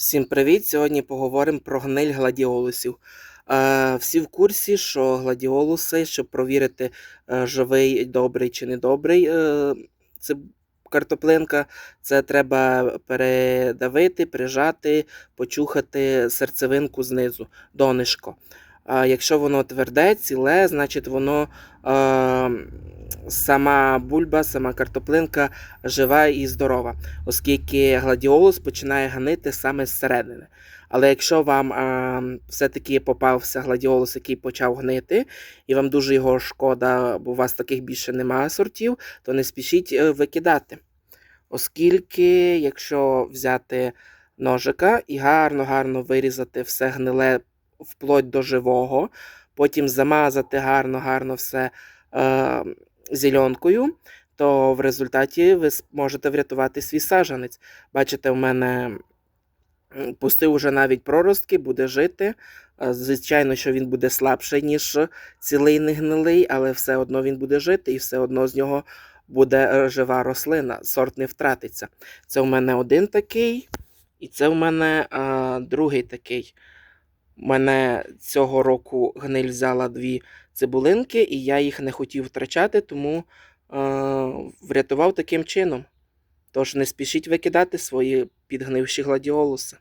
Всім привіт! Сьогодні поговоримо про гниль гладіолусів. Е, всі в курсі, що гладіолуси, щоб провірити, е, живий, добрий чи недобрий, е, це картоплинка, це треба передавити, прижати, почухати серцевинку знизу, донишко. Якщо воно тверде, ціле, значить воно сама бульба, сама картоплинка жива і здорова, оскільки гладіолус починає гнити саме зсередини. Але якщо вам все-таки попався гладіолус, який почав гнити, і вам дуже його шкода, бо у вас таких більше немає сортів, то не спішіть е, викидати. Оскільки, якщо взяти ножика і гарно-гарно вирізати все гниле вплоть до живого, потім замазати гарно-гарно все е, зеленкою, то в результаті ви можете врятувати свій саджанець. Бачите, у мене пустив уже навіть проростки, буде жити. Звичайно, що він буде слабший, ніж цілий негнилий, але все одно він буде жити і все одно з нього буде е, жива рослина, сорт не втратиться. Це у мене один такий, і це у мене а, другий такий. Мене цього року гниль взяла дві цибулинки, і я їх не хотів втрачати, тому е, врятував таким чином. Тож не спішіть викидати свої підгнивші гладіолуси.